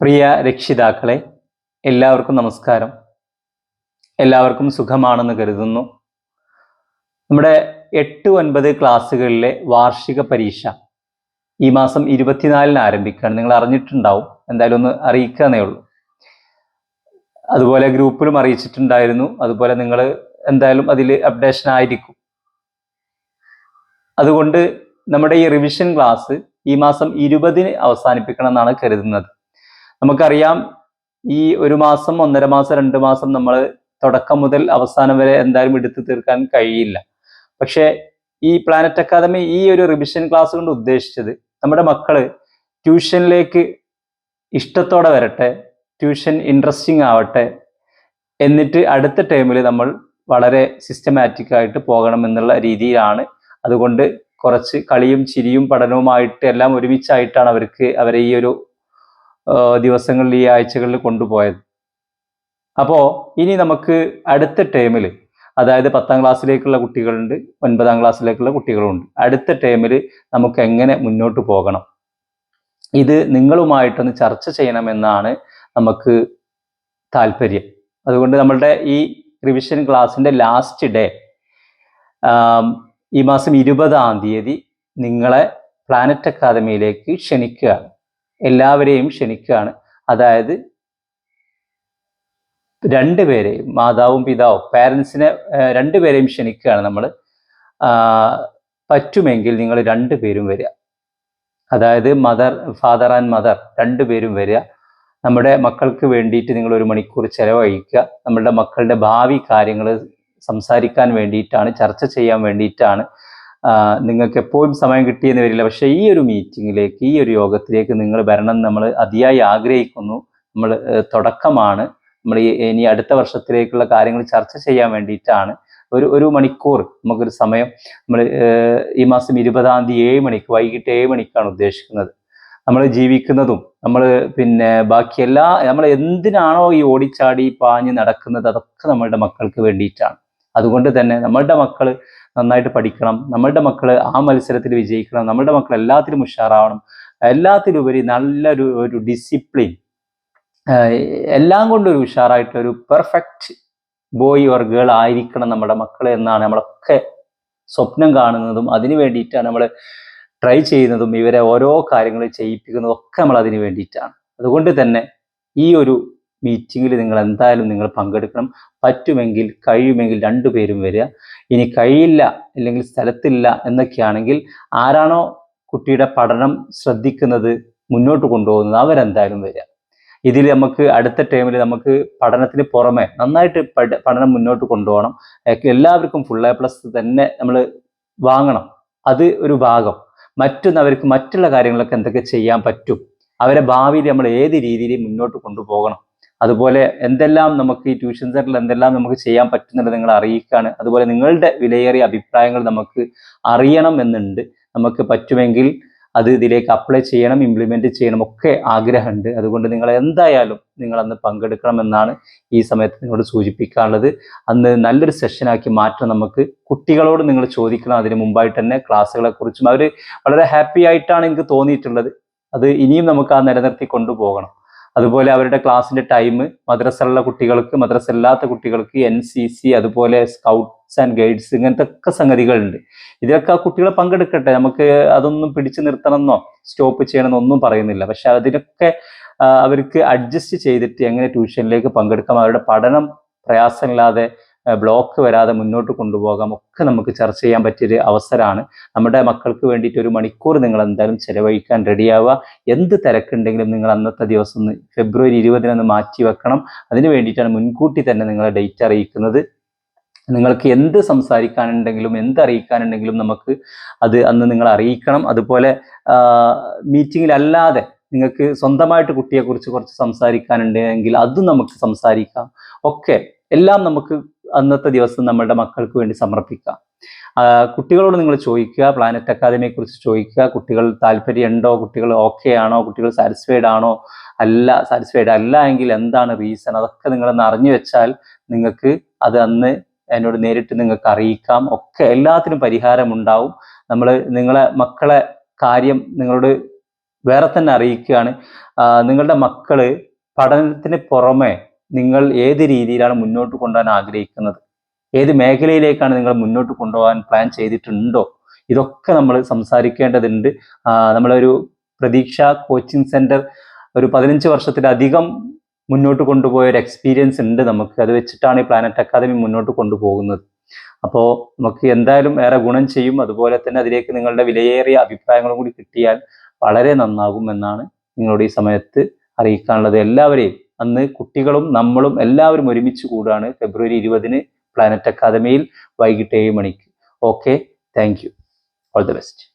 പ്രിയ രക്ഷിതാക്കളെ എല്ലാവർക്കും നമസ്കാരം. എല്ലാവർക്കും സുഖമാണെന്ന് കരുതുന്നു. നമ്മുടെ എട്ട് ഒൻപത് ക്ലാസ്സുകളിലെ വാർഷിക പരീക്ഷ ഈ മാസം ഇരുപത്തിനാലിന് ആരംഭിക്കുകയാണ്. നിങ്ങൾ അറിഞ്ഞിട്ടുണ്ടാവും. എന്തായാലും ഒന്ന് അറിയിക്കാന്നേ ഉള്ളൂ. അതുപോലെ ഗ്രൂപ്പിലും അറിയിച്ചിട്ടുണ്ടായിരുന്നു. അതുപോലെ നിങ്ങൾ എന്തായാലും അതിൽ അപ്ഡേഷൻ ആയിരിക്കും. അതുകൊണ്ട് നമ്മുടെ ഈ റിവിഷൻ ക്ലാസ് ഈ മാസം ഇരുപതിന് അവസാനിപ്പിക്കണം എന്നാണ് കരുതുന്നത്. നമുക്കറിയാം ഈ ഒരു മാസം ഒന്നര മാസം രണ്ട് മാസം നമ്മൾ തുടക്കം മുതൽ അവസാനം വരെ എന്തായാലും എടുത്തു തീർക്കാൻ കഴിയില്ല. പക്ഷേ ഈ പ്ലാനറ്റ് അക്കാദമി ഈ ഒരു റിവിഷൻ ക്ലാസ് കൊണ്ട് ഉദ്ദേശിച്ചത് നമ്മുടെ മക്കൾ ട്യൂഷനിലേക്ക് ഇഷ്ടത്തോടെ വരട്ടെ ട്യൂഷൻ ഇൻട്രസ്റ്റിംഗ് ആവട്ടെ എന്നിട്ട് അടുത്ത ടൈമിൽ നമ്മൾ വളരെ സിസ്റ്റമാറ്റിക് ആയിട്ട് പോകണം എന്നുള്ള രീതിയിലാണ്. അതുകൊണ്ട് കുറച്ച് കളിയും ചിരിയും പഠനവുമായിട്ട് എല്ലാം ഒരുമിച്ചായിട്ടാണ് അവർക്ക് അവരെ ഈ ഒരു ദിവസങ്ങളിൽ ഈ ആഴ്ചകളിൽ കൊണ്ടുപോയത്. അപ്പോൾ ഇനി നമുക്ക് അടുത്ത ടേമിൽ അതായത് പത്താം ക്ലാസ്സിലേക്കുള്ള കുട്ടികളുണ്ട് ഒൻപതാം ക്ലാസ്സിലേക്കുള്ള കുട്ടികളുണ്ട് അടുത്ത ടേമിൽ നമുക്ക് എങ്ങനെ മുന്നോട്ട് പോകണം? ഇത് നിങ്ങളുമായിട്ടൊന്ന് ചർച്ച ചെയ്യണമെന്നാണ് നമുക്ക് താല്പര്യം. അതുകൊണ്ട് നമ്മളുടെ ഈ റിവിഷൻ ക്ലാസ്സിന്റെ ലാസ്റ്റ് ഡേ ഈ മാസം ഇരുപതാം തീയതി നിങ്ങളെ പ്ലാനറ്റ് അക്കാദമിയിലേക്ക് ക്ഷണിക്കുകയാണ്. എല്ലാവരെയും ക്ഷണിക്കുകയാണ്. അതായത് രണ്ടുപേരെയും മാതാവും പിതാവും പാരൻസിനെ രണ്ടുപേരെയും ക്ഷണിക്കുകയാണ് നമ്മൾ പറ്റുമെങ്കിൽ നിങ്ങൾ രണ്ടുപേരും വരിക. അതായത് മദർ ഫാദർ ആൻഡ് മദർ രണ്ടുപേരും വരിക. നമ്മുടെ മക്കൾക്ക് വേണ്ടിയിട്ട് നിങ്ങൾ ഒരു മണിക്കൂർ ചിലവഴിക്കുക. നമ്മളുടെ മക്കളുടെ ഭാവി കാര്യങ്ങൾ സംസാരിക്കാൻ വേണ്ടിയിട്ടാണ് ചർച്ച ചെയ്യാൻ വേണ്ടിയിട്ടാണ് നിങ്ങൾക്ക് എപ്പോഴും സമയം കിട്ടിയെന്ന് വരില്ല. പക്ഷേ ഈ ഒരു മീറ്റിങ്ങിലേക്ക് ഈ ഒരു യോഗത്തിലേക്ക് നിങ്ങൾ വരണം നമ്മൾ അതിയായി ആഗ്രഹിക്കുന്നു. നമ്മൾ തുടക്കമാണ്. നമ്മൾ ഇനി അടുത്ത വർഷത്തിലേക്കുള്ള കാര്യങ്ങൾ ചർച്ച ചെയ്യാൻ വേണ്ടിയിട്ടാണ്. ഒരു ഒരു മണിക്കൂർ നമുക്കൊരു സമയം. നമ്മൾ ഈ മാസം ഇരുപതാം തീയതി ഏഴ് മണിക്ക് വൈകിട്ട് ഏഴ് മണിക്കാണ് ഉദ്ദേശിക്കുന്നത്. നമ്മൾ ജീവിക്കുന്നതും നമ്മൾ പിന്നെ ബാക്കി എല്ലാ നമ്മൾ എന്തിനാണോ ഈ ഓടിച്ചാടി പാഞ്ഞ് നടക്കുന്നത് അതൊക്കെ നമ്മളുടെ മക്കൾക്ക് വേണ്ടിയിട്ടാണ്. അതുകൊണ്ട് തന്നെ നമ്മളുടെ മക്കൾ നന്നായിട്ട് പഠിക്കണം. നമ്മളുടെ മക്കൾ ആ മത്സരത്തിൽ വിജയിക്കണം. നമ്മളുടെ മക്കൾ എല്ലാത്തിലും ഉഷാറാവണം. എല്ലാത്തിലുപരി നല്ലൊരു ഒരു ഡിസിപ്ലിൻ എല്ലാം കൊണ്ടൊരു ഉഷാറായിട്ട് ഉഷാറായിട്ടുള്ള ഒരു പെർഫെക്റ്റ് ബോയ് ഓർ ഗേൾ ആയിരിക്കണം നമ്മുടെ മക്കൾ എന്നാണ് നമ്മളൊക്കെ സ്വപ്നം കാണുന്നതും അതിനു വേണ്ടിയിട്ടാണ് നമ്മൾ ട്രൈ ചെയ്യുന്നതും ഇവരെ ഓരോ കാര്യങ്ങൾ ചെയ്യിപ്പിക്കുന്നതും ഒക്കെ നമ്മൾ അതിന് വേണ്ടിയിട്ടാണ്. അതുകൊണ്ട് തന്നെ ഈ ഒരു മീറ്റിങ്ങിൽ നിങ്ങൾ എന്തായാലും നിങ്ങൾ പങ്കെടുക്കണം. പറ്റുമെങ്കിൽ കഴിയുമെങ്കിൽ രണ്ടുപേരും വരിക. ഇനി കഴിയില്ല അല്ലെങ്കിൽ സ്ഥലത്തില്ല എന്നൊക്കെയാണെങ്കിൽ ആരാണോ കുട്ടിയുടെ പഠനം ശ്രദ്ധിക്കുന്നത് മുന്നോട്ട് കൊണ്ടുപോകുന്നത് അവരെന്തായാലും വരിക. ഇതിൽ നമുക്ക് അടുത്ത ടൈമിൽ നമുക്ക് പഠനത്തിന് പുറമെ നന്നായിട്ട് പഠനം മുന്നോട്ട് കൊണ്ടുപോകണം. എല്ലാവർക്കും ഫുൾ എ പ്ലസ് തന്നെ നമ്മൾ വാങ്ങണം. അത് ഒരു ഭാഗം. മറ്റൊന്ന് അവർക്ക് മറ്റുള്ള കാര്യങ്ങളൊക്കെ എന്തൊക്കെ ചെയ്യാൻ പറ്റും? അവരെ ഭാവിയിൽ നമ്മൾ ഏത് രീതിയിൽ മുന്നോട്ട് കൊണ്ടുപോകണം? അതുപോലെ എന്തെല്ലാം നമുക്ക് ഈ ട്യൂഷൻ സെന്ററിൽ എന്തെല്ലാം നമുക്ക് ചെയ്യാൻ പറ്റുന്നുണ്ട് നിങ്ങൾ അറിയിക്കുകയാണ് അതുപോലെ നിങ്ങളുടെ വിലയേറിയ അഭിപ്രായങ്ങൾ നമുക്ക് അറിയണം എന്നുണ്ട്. നമുക്ക് പറ്റുമെങ്കിൽ അത് ഇതിലേക്ക് അപ്ലൈ ചെയ്യണം ഇംപ്ലിമെന്റ് ചെയ്യണം ഒക്കെ ആഗ്രഹമുണ്ട്. അതുകൊണ്ട് നിങ്ങൾ എന്തായാലും നിങ്ങൾ അന്ന് പങ്കെടുക്കണം എന്നാണ് ഈ സമയത്ത് നിങ്ങളോട് സൂചിപ്പിക്കാനുള്ളത്. അന്ന് നല്ലൊരു സെഷനാക്കി മാറ്റം നമുക്ക്. കുട്ടികളോട് നിങ്ങൾ ചോദിക്കണം അതിന് മുമ്പായിട്ട് തന്നെ ക്ലാസ്സുകളെ കുറിച്ചും. അവർ വളരെ ഹാപ്പി ആയിട്ടാണ് എനിക്ക് തോന്നിയിട്ടുള്ളത്. അത് ഇനിയും നമുക്ക് ആ നിലനിർത്തി കൊണ്ടുപോകണം. അതുപോലെ അവരുടെ ക്ലാസ്സിന്റെ ടൈം മദ്രസയുള്ള കുട്ടികൾക്ക് മദ്രസ അല്ലാത്ത കുട്ടികൾക്ക് എൻ സി സി അതുപോലെ സ്കൗട്ട്സ് ആൻഡ് ഗൈഡ്സ് ഇങ്ങനത്തെ ഒക്കെ സംഗതികളുണ്ട്. ഇതിലൊക്കെ ആ കുട്ടികളെ പങ്കെടുക്കട്ടെ. നമുക്ക് അതൊന്നും പിടിച്ചു നിർത്തണമെന്നോ സ്റ്റോപ്പ് ചെയ്യണമെന്നോ ഒന്നും പറയുന്നില്ല. പക്ഷെ അതിനൊക്കെ അവർക്ക് അഡ്ജസ്റ്റ് ചെയ്തിട്ട് എങ്ങനെ ട്യൂഷനിലേക്ക് പങ്കെടുക്കാം അവരുടെ പഠനം പ്രയാസമില്ലാതെ ബ്ലോക്ക് വരാതെ മുന്നോട്ട് കൊണ്ടുപോകാം. ഒക്കെ നമുക്ക് ചർച്ച ചെയ്യാൻ പറ്റിയൊരു അവസരമാണ്. നമ്മുടെ മക്കൾക്ക് വേണ്ടിയിട്ട് ഒരു മണിക്കൂർ നിങ്ങൾ എന്തായാലും ചെലവഴിക്കാൻ റെഡിയാവുക എന്ത് തിരക്കുണ്ടെങ്കിലും നിങ്ങൾ അന്നത്തെ ദിവസം ഒന്ന് ഫെബ്രുവരി ഇരുപതിനൊന്ന് മാറ്റി വെക്കണം. അതിന് വേണ്ടിയിട്ടാണ് മുൻകൂട്ടി തന്നെ നിങ്ങളെ ഡേറ്റ് അറിയിക്കുന്നത്. നിങ്ങൾക്ക് എന്ത് സംസാരിക്കാനുണ്ടെങ്കിലും എന്ത് അറിയിക്കാനുണ്ടെങ്കിലും നമുക്ക് അത് അന്ന് നിങ്ങൾ അറിയിക്കണം. അതുപോലെ മീറ്റിങ്ങിലല്ലാതെ നിങ്ങൾക്ക് സ്വന്തമായിട്ട് കുട്ടിയെക്കുറിച്ച് കുറച്ച് സംസാരിക്കാനുണ്ടെങ്കിൽ അതും നമുക്ക് സംസാരിക്കാം. ഒക്കെ എല്ലാം നമുക്ക് അന്നത്തെ ദിവസം നമ്മളുടെ മക്കൾക്ക് വേണ്ടി സമർപ്പിക്കാം കുട്ടികളോട് നിങ്ങൾ ചോദിക്കുക പ്ലാനറ്റ് അക്കാദമിയെ കുറിച്ച് ചോദിക്കുക കുട്ടികൾ താല്പര്യമുണ്ടോ കുട്ടികൾ ഓക്കെ ആണോ കുട്ടികൾ സാറ്റിസ്ഫൈഡ് ആണോ അല്ല സാറ്റിസ്ഫൈഡ് അല്ല എങ്കിൽ എന്താണ് റീസൺ അതൊക്കെ നിങ്ങളൊന്ന് അറിഞ്ഞു വെച്ചാൽ നിങ്ങൾക്ക് അത് അന്ന് എന്നോട് നേരിട്ട് നിങ്ങൾക്ക് അറിയിക്കാം. ഒക്കെ എല്ലാത്തിനും പരിഹാരം ഉണ്ടാവും. നമ്മൾ നിങ്ങളെ മക്കളെ കാര്യം നിങ്ങളോട് വേറെ തന്നെ അറിയിക്കുകയാണ്. നിങ്ങളുടെ മക്കൾ പഠനത്തിന് പുറമെ നിങ്ങൾ ഏത് രീതിയിലാണ് മുന്നോട്ട് കൊണ്ടുപോകാൻ ആഗ്രഹിക്കുന്നത്? ഏത് മേഖലയിലേക്കാണ് നിങ്ങൾ മുന്നോട്ട് കൊണ്ടുപോകാൻ പ്ലാൻ ചെയ്തിട്ടുണ്ടോ? ഇതൊക്കെ നമ്മൾ സംസാരിക്കേണ്ടതുണ്ട്. നമ്മളൊരു പ്രതീക്ഷ കോച്ചിങ് സെന്റർ ഒരു പതിനഞ്ച് വർഷത്തിലധികം മുന്നോട്ട് കൊണ്ടുപോയ ഒരു എക്സ്പീരിയൻസ് ഉണ്ട് നമുക്ക്. അത് വെച്ചിട്ടാണ് ഈ പ്ലാനറ്റ് അക്കാദമി മുന്നോട്ട് കൊണ്ടുപോകുന്നത്. അപ്പോൾ നമുക്ക് എന്തായാലും ഏറെ ഗുണം ചെയ്യും. അതുപോലെ തന്നെ അതിലേക്ക് നിങ്ങളുടെ വിലയേറിയ അഭിപ്രായങ്ങളും കൂടി കിട്ടിയാൽ വളരെ നന്നാകും എന്നാണ് നിങ്ങളോട് ഈ സമയത്ത് അറിയിക്കാനുള്ളത്. എല്ലാവരെയും അന്ന് കുട്ടികളും നമ്മളും എല്ലാവരും ഒരുമിച്ച് കൂടാണ് ഫെബ്രുവരി ഇരുപതിന് പ്ലാനറ്റ് അക്കാദമിയിൽ വൈകിട്ട് ഏഴ് മണിക്ക്. Okay thank you all the best